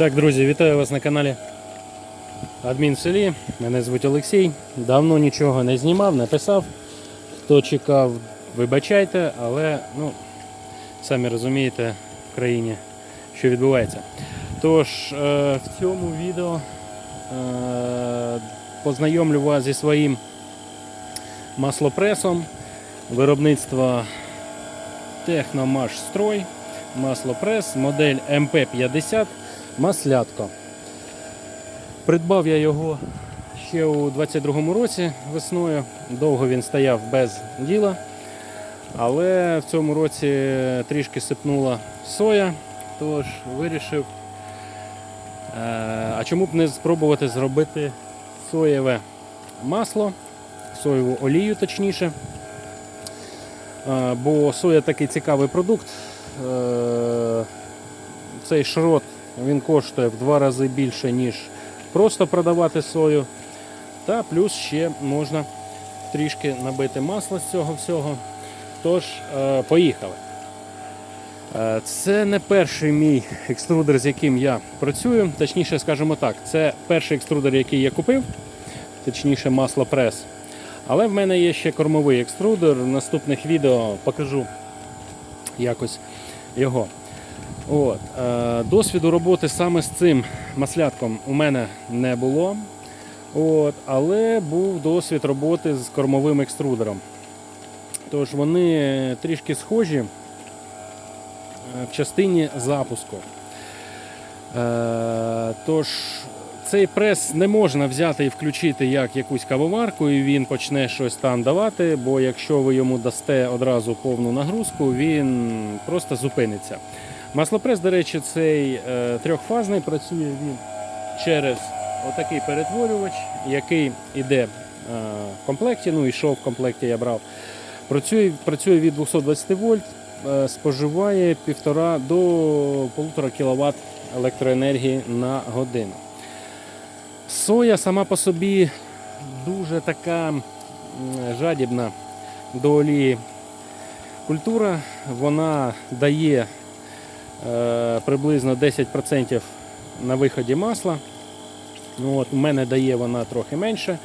Так, друзі, вітаю вас на каналі Адмін в селі. Мене звуть Олексій. Давно нічого не знімав, не писав. Хто чекав, вибачайте, але ну, самі розумієте в країні, що відбувається. Тож, е, в цьому відео е, познайомлю вас зі своїм маслопресом виробництва Техномаш Строй. Маслопрес, модель МП50 маслятко. Придбав я його ще у 22-му році весною. Довго він стояв без діла. Але в цьому році трішки сипнула соя, тож вирішив, е, а чому б не спробувати зробити соєве масло, соєву олію точніше. Е, Бо соя такий цікавий продукт. Е, Цей шрот він коштує в два рази більше, ніж просто продавати сою. Та плюс ще можна трішки набити масла з цього всього. Тож, е, поїхали. Е, Це не перший мій екструдер, з яким я працюю. Точніше, скажімо так, це перший екструдер, який я купив, точніше, масло прес. Але в мене є ще кормовий екструдер. В наступних відео покажу якось його. От. Е, досвіду роботи саме з цим маслятком у мене не було. От, але був досвід роботи з кормовим екструдером. Тож вони трішки схожі е, в частині запуску. Е, тож цей прес не можна взяти і включити як якусь кавоварку, і він почне щось там давати, бо якщо ви йому дасте одразу повну нагрузку, він просто зупиниться. Маслопрес, до речі, цей е, трьохфазний, працює він через отакий перетворювач, який йде е, в комплекті, ну йшов в комплекті, я брав. Працює, працює від 220 вольт, е, споживає 1,5 до 1,5 кВт електроенергії на годину. Соя сама по собі дуже така жадібна до олії культура. Вона дає приблизно 10% на виході масла. Ну, от, у мене дає вона трохи менше.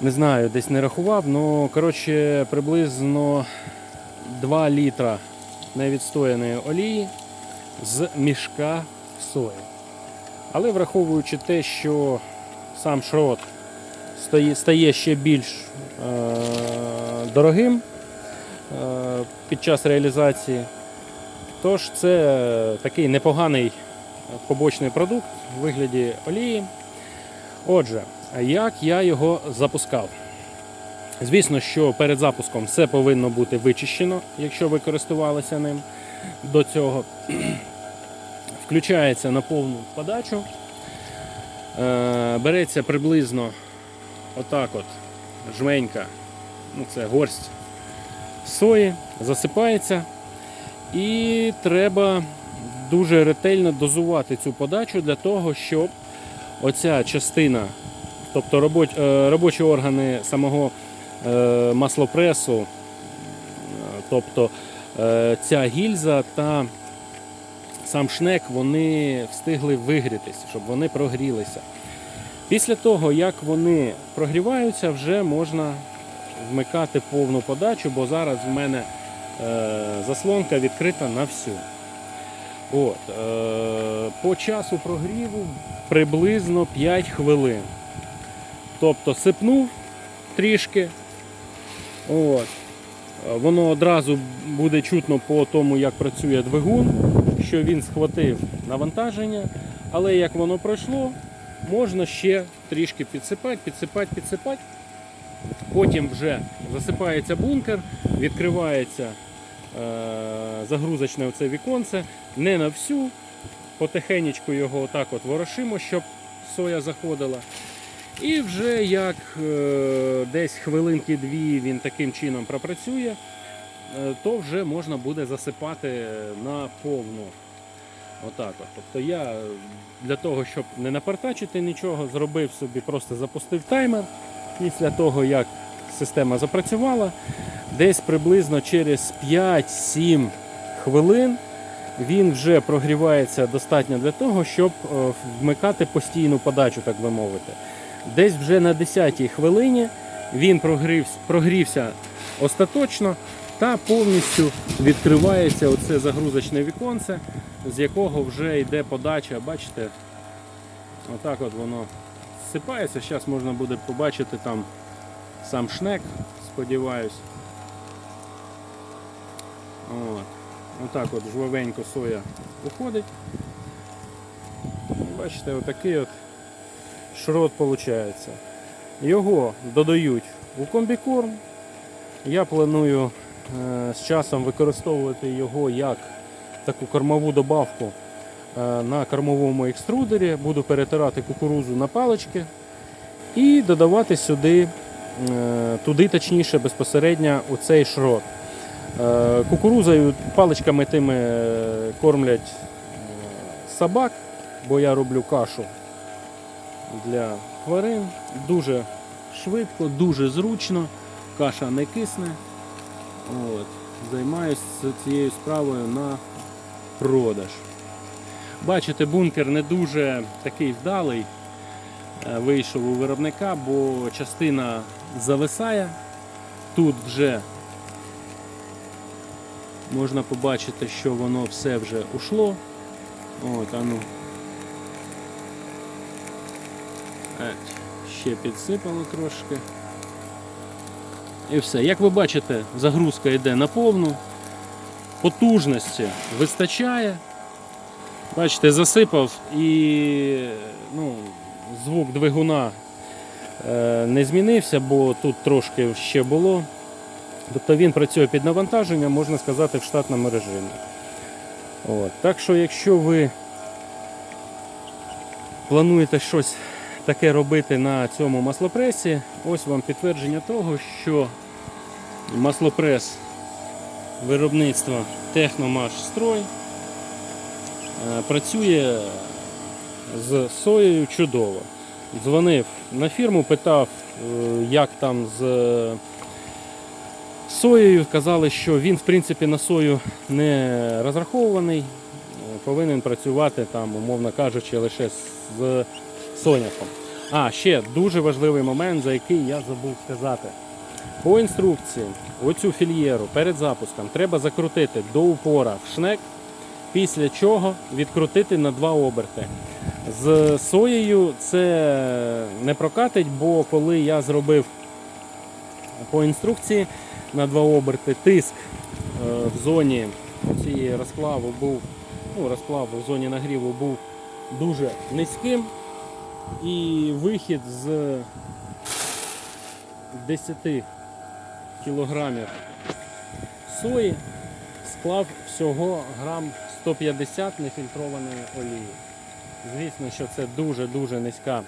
Не знаю, десь не рахував, але коротше, приблизно 2 літра невідстояної олії з мішка сої. Але враховуючи те, що сам шрот стає, стає ще більш е, дорогим е, під час реалізації, тож це такий непоганий побочний продукт у вигляді олії. Отже, як я його запускав? Звісно, що перед запуском все повинно бути вичищено, якщо ви користувалися ним до цього. Включається на повну подачу. Е, Береться приблизно отак от жменька, ну це горсть сої, засипається. І треба дуже ретельно дозувати цю подачу для того, щоб оця частина, тобто е, робочі органи самого е, маслопресу, е, тобто ця гільза та сам шнек, вони встигли вигрітися, щоб вони прогрілися. Після того, як вони прогріваються, вже можна вмикати повну подачу, бо зараз в мене заслонка відкрита на всю. От, е, по часу прогріву приблизно 5 хвилин. Тобто сипнув трішки. От, е, воно одразу буде чутно по тому, як працює двигун, що він схватив навантаження, але як воно пройшло, можна ще трішки підсипати, підсипати, підсипати. Потім вже засипається бункер, відкривається е, загрузочне оце віконце, не на всю, потихенечку його отак от ворошимо, щоб соя заходила. І вже як е, десь хвилинки-дві він таким чином пропрацює, е, то вже можна буде засипати на повну. Отак от. Тобто я для того, щоб не напартачити нічого, зробив собі, просто запустив таймер. Після того, як система запрацювала, десь приблизно через 5-7 хвилин він вже прогрівається достатньо для того, щоб е, вмикати постійну подачу, так би мовити. Десь вже на 10-й хвилині він прогрівся, остаточно та повністю відкривається оце загрузочне віконце, з якого вже йде подача. Бачите, отак от воно зсипається. Зараз можна буде побачити там сам шнек, сподіваюсь. От. Отак от жвавенько соя уходить. Бачите, отакий от шрот виходить. Його додають у комбікорм. Я планую е, з часом використовувати його як таку кормову добавку на кормовому екструдері. Буду перетирати кукурузу на палички і додавати сюди, е, туди точніше, безпосередньо цей шрот. Е, Кукурузою паличками тими е, кормлять е, собак, бо я роблю кашу для тварин. Дуже швидко, дуже зручно, каша не кисне. От. Займаюся цією справою на продаж. Бачите, бункер не дуже такий вдалий е, вийшов у виробника, бо частина зависає. Тут вже можна побачити, що воно все вже ушло. От, а ну. Е, Ще підсипало трошки. І все. Як ви бачите, загрузка йде на повну. Потужності вистачає. Бачите, засипав і ну, звук двигуна е, не змінився, бо тут трошки ще було. Тобто він працює під навантаженням, можна сказати, в штатному режимі. От. Так що, якщо ви плануєте щось таке робити на цьому маслопресі, ось вам підтвердження того, що маслопрес виробництва Техномаш Строй працює з соєю чудово. Дзвонив на фірму, питав, е, як там з соєю. Казали, що він в принципі на сою не розрахований, е, повинен працювати там, умовно кажучи, лише з соняхом. А, ще дуже важливий момент, за який я забув сказати. По інструкції оцю фільєру перед запуском треба закрутити до упора в шнек, після чого відкрутити на два оберти. З соєю це не прокатить, бо коли я зробив по інструкції на два оберти тиск е, в зоні цієї розплаву був, ну, розплаву в зоні нагріву був дуже низьким. І вихід з 10 кілограмів сої склав всього грам 150 нефільтрованої олії. Звісно, що це дуже-дуже низька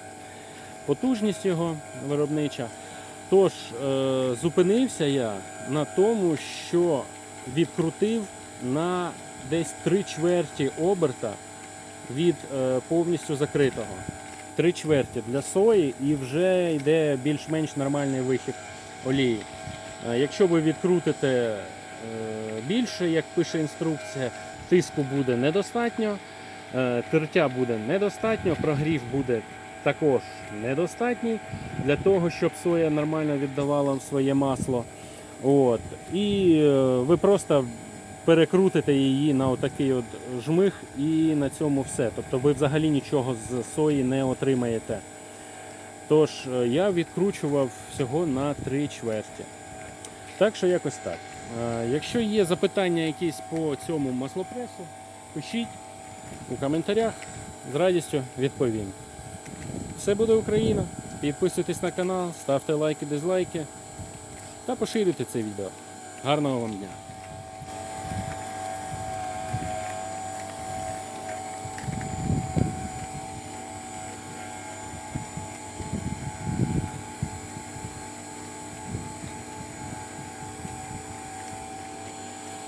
потужність його виробнича. Тож е, зупинився я на тому, що відкрутив на десь 3 чверті оберта від е, повністю закритого. Три чверті для сої і вже йде більш-менш нормальний вихід олії. Е, Якщо ви відкрутите більше, як пише інструкція, тиску буде недостатньо, е, тертя буде недостатньо, прогрів буде також недостатній для того, щоб соя нормально віддавала своє масло. От. І е, ви просто перекрутите її на отакий от жмих і на цьому все. Тобто ви взагалі нічого з сої не отримаєте. Тож е, я відкручував всього на 3 чверті. Так що якось так. Е, Якщо є запитання якісь по цьому маслопресу, пишіть у коментарях, з радістю відповім. Все буде Україна. Підписуйтесь на канал, ставте лайки, дизлайки та поширюйте це відео. Гарного вам дня!